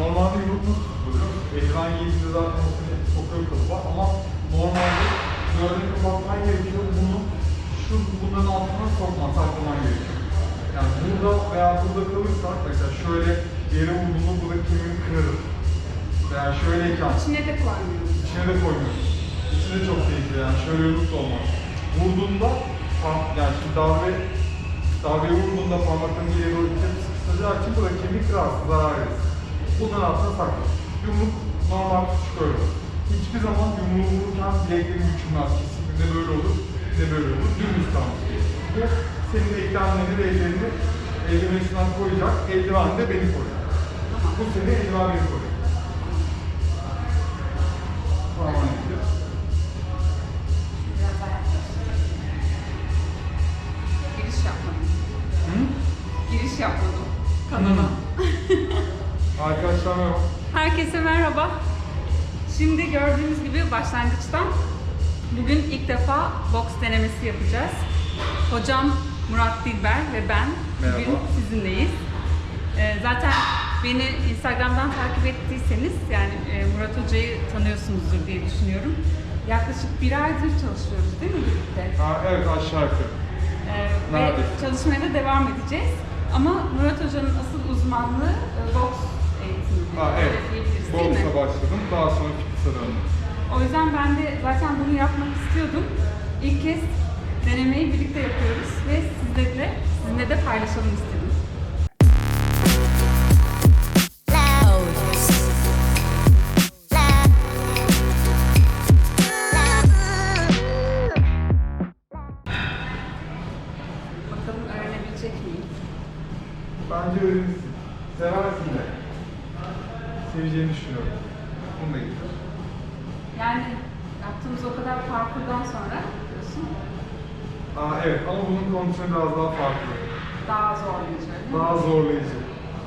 normalde nasıl tutuluyor? Eldiven giydiğinde zaten sokuyor kalıba ama normalde gördüğünü kapatman gerekiyor. Bunu şu bunların altına sokman, saklaman gerekiyor. Yani burada veya burada kalırsak mesela şöyle yere vurduğunda burada kemiğini kırarım. Veya şöyleyken İçine de koymuyoruz. İçine de koymuyoruz. İçine çok tehlikeli yani şöyle yumruk da olmaz. Vurduğunda yani şimdi darbe darbeye vurduğunda parmaklarını ileri doğru itip sıkıştıracağı için burada kemik kırarsın, zarar verir. Bundan altına sakla. Yumruk normal şöyle. Hiçbir zaman yumruğu vururken bileklerin bükülmez. Kesinlikle böyle olur ne böyle olur. Dümdüz kalmış. Bu senin eklemlerini ve ellerini eldiven üstünden koyacak. Eldiven de beni koyacak. Bu seni eldiven beni koyacak. Tamam. Şimdi gördüğünüz gibi başlangıçtan bugün ilk defa boks denemesi yapacağız. Hocam Murat Dilber ve ben bugün Merhaba. sizinleyiz. Ee, zaten beni Instagram'dan takip ettiyseniz yani e, Murat Hoca'yı tanıyorsunuzdur diye düşünüyorum. Yaklaşık bir aydır çalışıyoruz değil mi birlikte? Ha, evet aşağı yukarı. Ee, ve çalışmaya da devam edeceğiz. Ama Murat Hoca'nın asıl uzmanlığı e, boks eğitimi. Ha, evet. Boksa başladım. Daha sonra fitness'a döndüm. O yüzden ben de zaten bunu yapmak istiyordum. İlk kez denemeyi birlikte yapıyoruz ve sizlerle, sizinle de paylaşalım istedim. Parkurdan sonra diyorsun Aa, evet ama bunun kondisyonu biraz daha farklı. daha zorlayıcı. Daha zorlayıcı.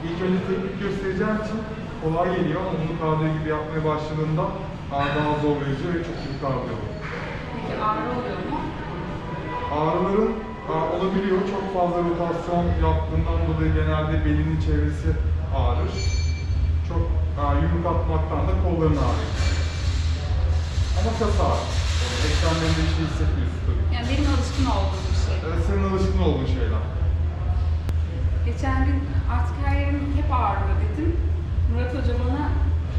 İlk önce teknik göstereceğim için kolay geliyor ama bunu kardiyo gibi yapmaya başladığında daha zorlayıcı ve çok iyi kardiyo. Peki ağrı oluyor mu? Ağrıların aa, olabiliyor. Çok fazla rotasyon yaptığından dolayı genelde belinin çevresi ağrır. Çok aa, yumruk atmaktan da kolların ağrıyor. Ama kas ağrır. Bir şey hissetmiyorsun tabii. Yani benim alışkın olduğum bir şey. Evet, senin alışkın olduğun şeyler. Geçen gün artık her yerim hep ağrıyor dedim. Murat Hoca bana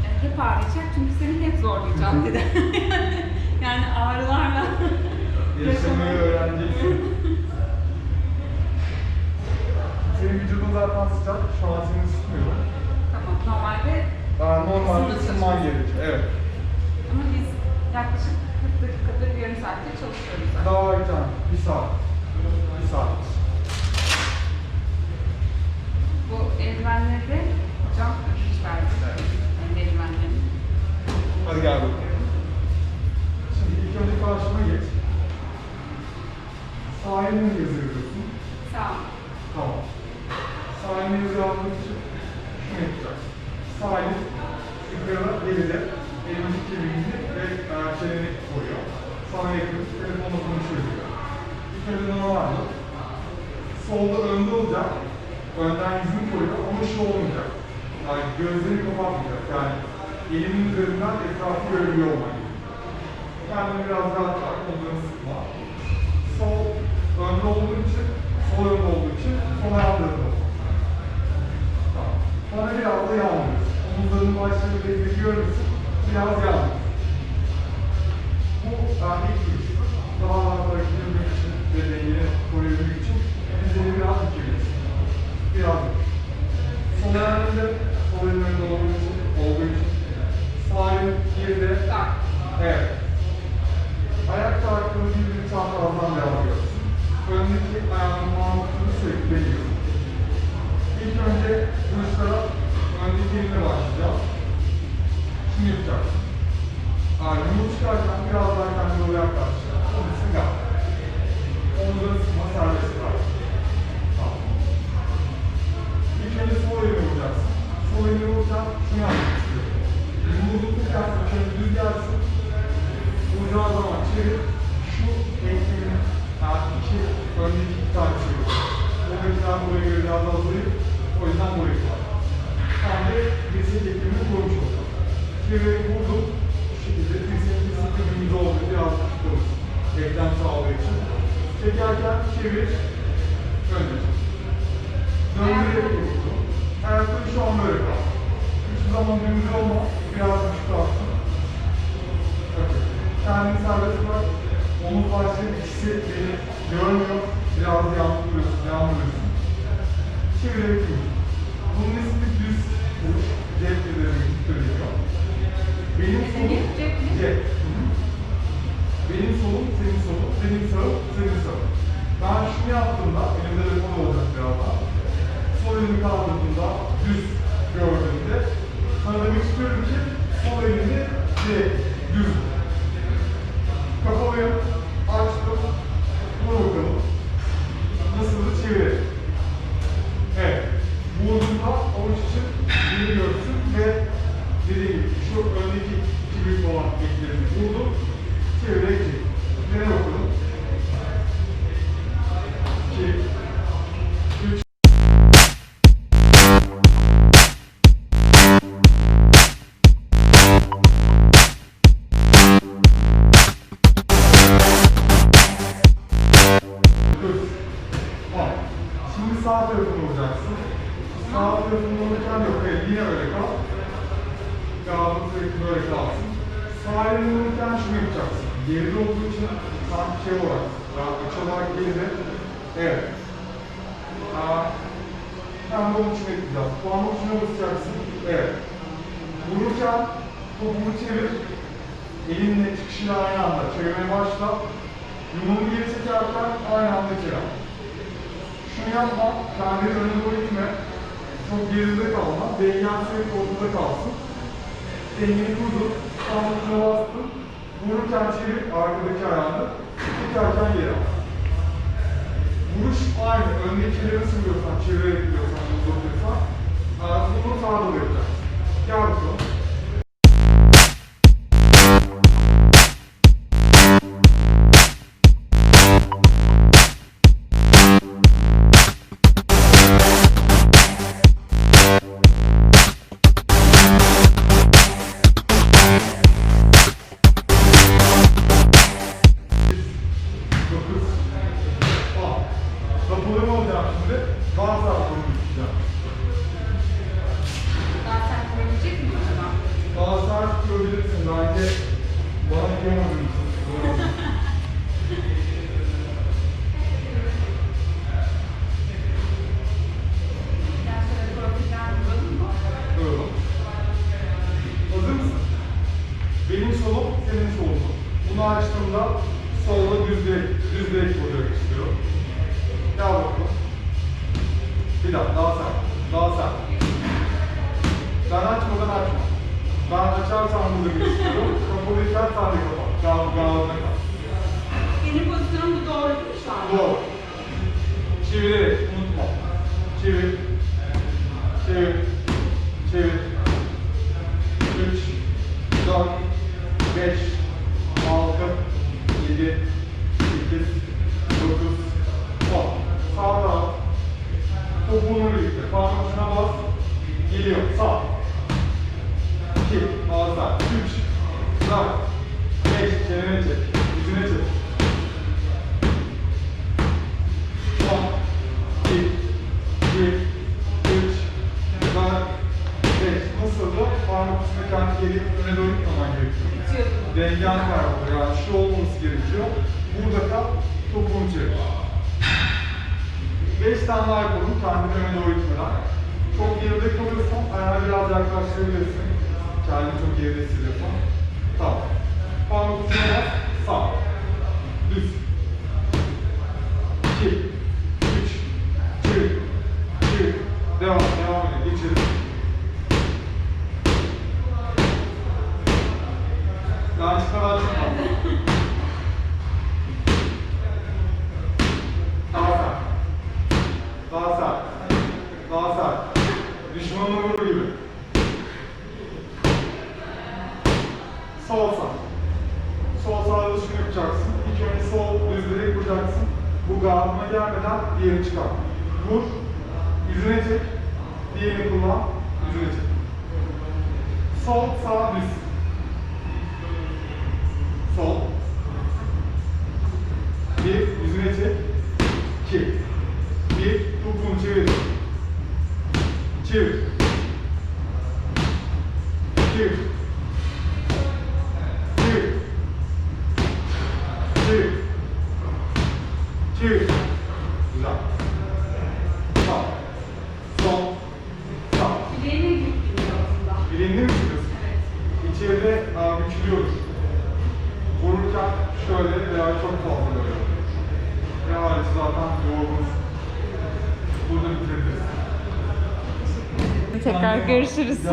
"E, hep ağrıyacak çünkü seni hep zorlayacağım dedi. yani ağrılarla Yaşamayı öğreneceksin. Senin vücudun zaten sıcak. Şu an seni ısıtmıyorum. Tamam normalde Daha normalde Isınma ısınman çalışması. gerekiyor. Evet. ama biz yaklaşık 40 dakikadır yarım saatte çalışıyoruz. zaten. Erken. Bir saat. Bir saat. Bu eldivenleri de hocam ödünç verdi. Yani eldivenlerini. Hadi gel bakalım. Şimdi ilk önce karşıma geç. Sağ elini Yani elimin üzerinden etrafı görebiliyor olmak. Kendini biraz rahat bırak, kollarını sıkma. Sol önde olduğu için, sol önde olduğu için sol olsun. Tamam. Bana biraz da yağmur. Omuzların başları belli görürsün. Biraz yağmur. Bu yani ilk iş. Daha rahat hareket etmek için ve dengeni koruyabilmek için dizleri biraz büküyoruz. Çevirerek vurdum. Bu şekilde dirseğin dümdüz oldu. Biraz olur. Eklem sağlığı için. Çekerken çevir. Önce. Döndürerek vurdum. Ayakları şu an böyle kaldı. Hiçbir zaman dümdüz olma. Biraz küçük kalsın. Bakın. Kendini serbest bırak. Omuz başları ikisi beni görmüyor. Biraz yan vuruyorsun, yan hem de onun için ekleyeceğiz. Parmak ucuna basacaksın. Evet. Vururken topunu çevir. Elinle çıkışıyla aynı anda çevirmeye başla. Yumruğunu geri çekerken aynı anda çevir. Şunu yapma, kendini öne doğru itme. Çok geride kalma. Dengen sürekli ortada kalsın. Dengeni kurdun, parmakına bastın. Vururken çevir, arkadaki ayağını. Çekerken geri al. Vuruş aynı. Öndekileri nasıl vuruyorsan, çevirerek vuruyorsan, uzatıyorsan. aa, Bunu sağa doğru yapacaksın. Gel bakalım. Dokuz. Açtığımda solla düz direk, düz direk vurmak istiyorum. Gel bakalım. Bir daha, daha sert, daha sert. Ben açmadan açma. Ben açarsam burada bir istiyorum. Kapalıyken sen de kapat. Gal, galına kal. Benim pozisyonum bu doğru değil mi şu an? Doğru. Çevirerek, unutma. Çevir. 3, 4, 5. Çenene çek. Yüzüne çek. 10, 1, 2, 3, 4, 5. Nasıl da parmak ucuna kendi geri öne doğru gitmemen gerekiyor. Dengen kaybolur yani şu olması gerekiyor. Burada kal, topuğunu çevir. 5 tane daha yapalım kendini öne doğru gitmeden. Çok geride kalıyorsan ayağını biraz yaklaştırabilirsin. Kendini çok geride hissediyorsan. Tamam. Parmak ucuna aslında. Bileğinde mi çıkıyorsun? Evet. İçeride aa, bükülüyoruz. Vururken şöyle veya çok fazla böyle. Ne hariç zaten yorgunuz. Burada bitirebiliriz. Tekrar görüşürüz.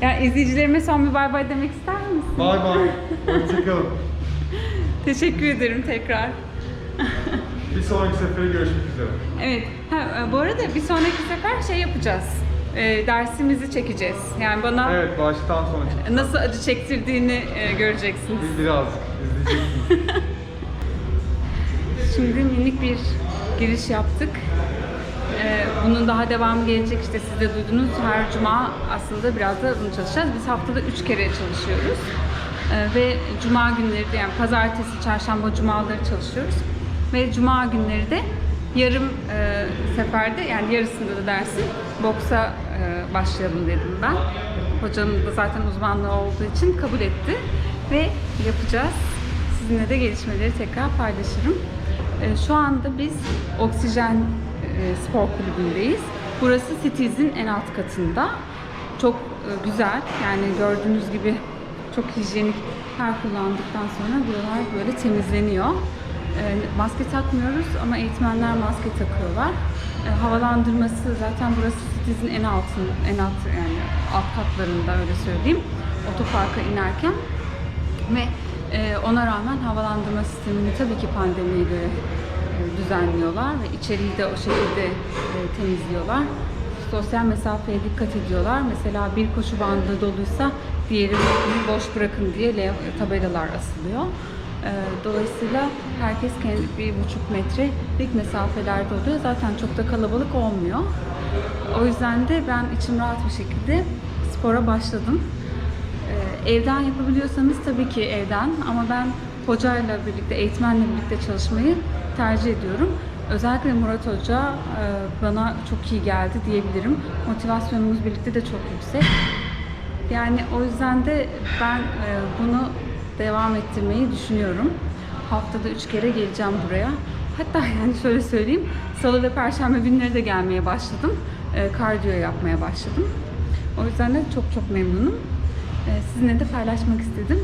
Ya izleyicilerime son bir bay bay demek ister misin? Bay bay. Hoşçakalın. Teşekkür ederim tekrar. Bir sonraki sefere görüşmek üzere. Evet. Ha, bu arada bir sonraki sefer şey yapacağız. E, dersimizi çekeceğiz. Yani bana Evet, baştan sona çık. nasıl acı çektirdiğini e, göreceksiniz. Biz birazcık izleyeceksiniz. Şimdi minik bir giriş yaptık. Ee, bunun daha devamı gelecek işte siz de duydunuz. Her cuma aslında biraz da bunu çalışacağız. Biz haftada üç kere çalışıyoruz. Ee, ve cuma günleri de yani pazartesi, çarşamba, cumaları çalışıyoruz. Ve cuma günleri de yarım e, seferde yani yarısında da dersin boksa e, başlayalım dedim ben. Hocanın da zaten uzmanlığı olduğu için kabul etti. Ve yapacağız. Sizinle de gelişmeleri tekrar paylaşırım. Ee, Şu anda biz Oksijen e, Spor Kulübü'ndeyiz. Burası Cities'in en alt katında. Çok e, güzel. Yani gördüğünüz gibi çok hijyenik her kullandıktan sonra buralar böyle temizleniyor. E, Maske takmıyoruz ama eğitmenler maske takıyorlar. E, Havalandırması zaten burası Cities'in en altın, en alt yani alt katlarında öyle söyleyeyim. Otoparka inerken ve e, ona rağmen havalandırma sistemini tabii ki pandemiye göre e, düzenliyorlar ve içeriği de o şekilde e, temizliyorlar. Sosyal mesafeye dikkat ediyorlar. Mesela bir koşu bandı doluysa diğeri boş bırakın diye tabelalar asılıyor. E, Dolayısıyla herkes kendi bir buçuk metrelik mesafelerde oluyor. Zaten çok da kalabalık olmuyor. O yüzden de ben içim rahat bir şekilde spora başladım. Ee, evden yapabiliyorsanız tabii ki evden ama ben hocayla birlikte, eğitmenle birlikte çalışmayı tercih ediyorum. Özellikle Murat Hoca e, bana çok iyi geldi diyebilirim. Motivasyonumuz birlikte de çok yüksek. Yani o yüzden de ben e, bunu devam ettirmeyi düşünüyorum. Haftada üç kere geleceğim buraya. Hatta yani şöyle söyleyeyim, salı ve perşembe günleri de gelmeye başladım. E, kardiyo yapmaya başladım. O yüzden de çok çok memnunum. Ee, Sizinle de paylaşmak istedim.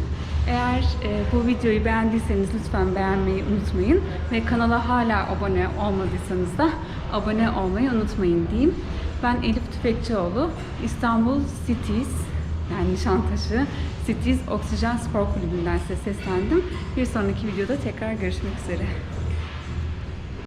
Eğer e, bu videoyu beğendiyseniz lütfen beğenmeyi unutmayın. Ve kanala hala abone olmadıysanız da abone olmayı unutmayın diyeyim. Ben Elif Tüfekçioğlu, İstanbul Cities yani Nişantaşı Cities Oksijen Spor Kulübü'nden size seslendim. Bir sonraki videoda tekrar görüşmek üzere.